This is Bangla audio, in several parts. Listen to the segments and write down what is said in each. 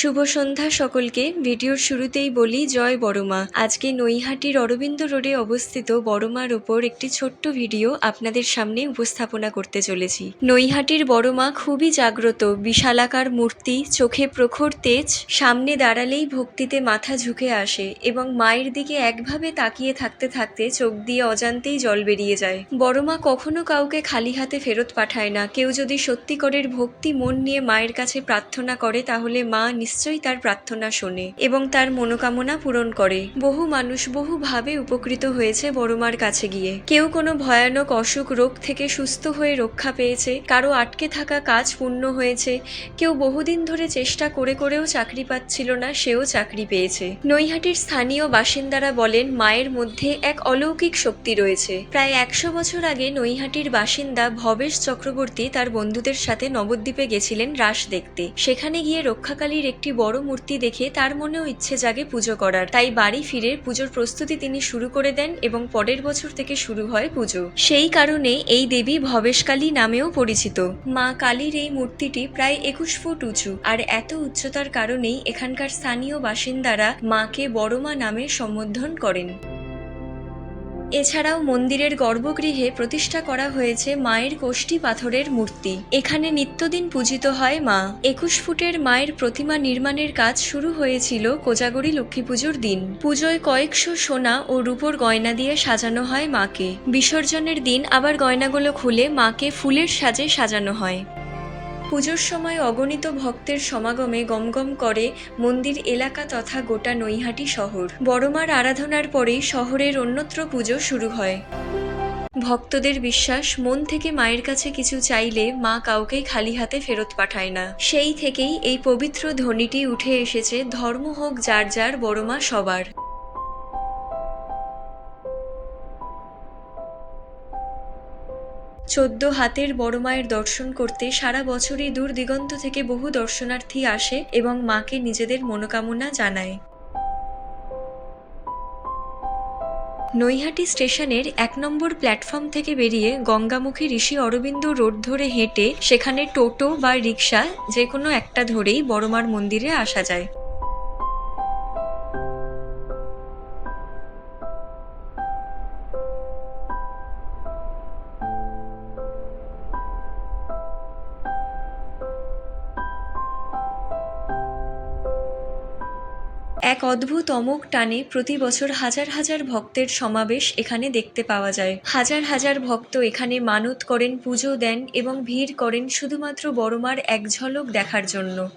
শুভ সন্ধ্যা সকলকে। ভিডিওর শুরুতেই বলি, জয় বড়মা। আজকে নৈহাটির অরবিন্দ রোডে অবস্থিত বড়মার ওপর একটি ছোট্ট ভিডিও আপনাদের সামনে উপস্থাপনা করতে চলেছি। নৈহাটির বড়মা খুবই জাগ্রত, বিশালাকার মূর্তি, চোখে প্রখর তেজ, সামনে দাঁড়ালেই ভক্তিতে মাথা ঝুঁকে আসে এবং মায়ের দিকে একভাবে তাকিয়ে থাকতে থাকতে চোখ দিয়ে অজান্তেই জল বেরিয়ে যায়। বড়মা কখনো কাউকে খালি হাতে ফেরত পাঠায় না। কেউ যদি সত্যিকরের ভক্তি মন নিয়ে মায়ের কাছে প্রার্থনা করে, তাহলে মা নিশ্চয়ই তার প্রার্থনা শোনে এবং তার মনোকামনা পূরণ করে। বহু মানুষ বহুভাবে উপকৃত হয়েছে বড়মার কাছে গিয়ে। কেউ কোনো ভয়ানক অসুখ রোগ থেকে সুস্থ হয়ে রক্ষা পেয়েছে, কারও আটকে থাকা কাজ পূর্ণ হয়েছে, কেউ বহুদিন ধরে চেষ্টা করে করেও চাকরি পাচ্ছিল না, সেও চাকরি পেয়েছে। নৈহাটির স্থানীয় বাসিন্দারা বলেন, মায়ের মধ্যে এক অলৌকিক শক্তি রয়েছে। প্রায় একশো বছর আগে নৈহাটির বাসিন্দা ভবেশ চক্রবর্তী তার বন্ধুদের সাথে নবদ্বীপে গেছিলেন রাস দেখতে। সেখানে গিয়ে রক্ষাকালীর একটি বড় মূর্তি দেখে তার মনেও ইচ্ছে জাগে পুজো করার। তাই বাড়ি ফিরে পুজোর প্রস্তুতি তিনি শুরু করে দেন এবং পরের বছর থেকে শুরু হয় পুজো। সেই কারণে এই দেবী ভবেশকালী নামেও পরিচিত। মা কালীর এই মূর্তিটি প্রায় একুশ ফুট উঁচু আর এত উচ্চতার কারণেই এখানকার স্থানীয় বাসিন্দারা মাকে বড়মা নামে সম্বোধন করেন। এছাড়াও মন্দিরের গর্ভগৃহে প্রতিষ্ঠা করা হয়েছে মায়ের কোষ্ঠী পাথরের মূর্তি। এখানে নিত্যদিন পূজিত হয় মা। একুশ ফুটের মায়ের প্রতিমা নির্মাণের কাজ শুরু হয়েছিল কোজাগরী লক্ষ্মী পুজোর দিন। পুজোয় কয়েকশো সোনা ও রূপোর গয়না দিয়ে সাজানো হয় মাকে। বিসর্জনের দিন আবার গয়নাগুলো খুলে মাকে ফুলের সাজে সাজানো হয়। পুজোর সময় অগণিত ভক্তের সমাগমে গমগম করে মন্দির এলাকা তথা গোটা নৈহাটি শহর। বড়মার আরাধনার পরেই শহরের অন্যত্র পুজো শুরু হয়। ভক্তদের বিশ্বাস, মন থেকে মায়ের কাছে কিছু চাইলে মা কাউকে খালি হাতে ফেরত পাঠায় না। সেই থেকেই এই পবিত্র ধ্বনিটি উঠে এসেছে, ধর্ম হোক যার যার, বড়মা সবার। চোদ্দ হাতের বড় মায়ের দর্শন করতে সারা বছরই দূর দিগন্ত থেকে বহু দর্শনার্থী আসে এবং মাকে নিজেদের মনোকামনা জানায়। নৈহাটি স্টেশনের এক নম্বর প্ল্যাটফর্ম থেকে বেরিয়ে গঙ্গামুখী ঋষি অরবিন্দ রোড ধরে হেঁটে সেখানে টোটো বা রিক্সা যে কোনো একটা ধরেই বড়মার মন্দিরে আসা যায়। এক অদ্ভুত অমুক টানে প্রতি বছর হাজার হাজার ভক্তের সমাবেশ এখানে দেখতে পাওয়া যায়। হাজার হাজার ভক্ত এখানে মানত করেন, পুজো দেন এবং ভিড় করেন শুধুমাত্র বড়মার এক ঝলক দেখার জন্য।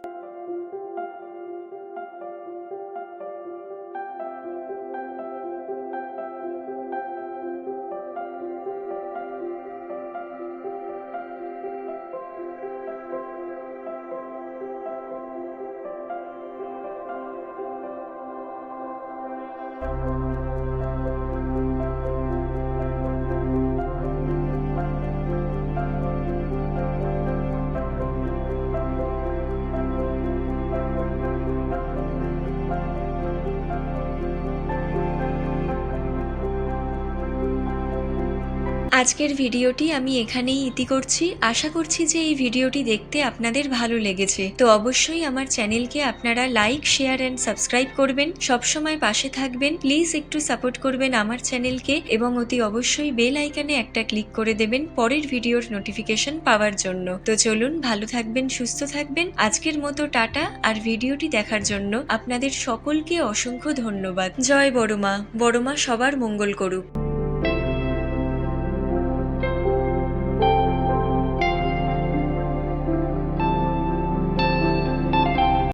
আজকের ভিডিওটি আমি এখানেই ইতি করছি। আশা করছি যে এই ভিডিওটি দেখতে আপনাদের ভালো লেগেছে। তো অবশ্যই আমার চ্যানেলকে আপনারা লাইক, শেয়ার অ্যান্ড সাবস্ক্রাইব করবেন। সবসময় পাশে থাকবেন। প্লিজ একটু সাপোর্ট করবেন আমার চ্যানেলকে এবং অতি অবশ্যই বেল আইকানে একটা ক্লিক করে দেবেন পরের ভিডিওর নোটিফিকেশন পাওয়ার জন্য। তো চলুন, ভালো থাকবেন, সুস্থ থাকবেন। আজকের মতো টাটা আর ভিডিওটি দেখার জন্য আপনাদের সকলকে অসংখ্য ধন্যবাদ। জয় বড়মা। বড়মা সবার মঙ্গল করুক।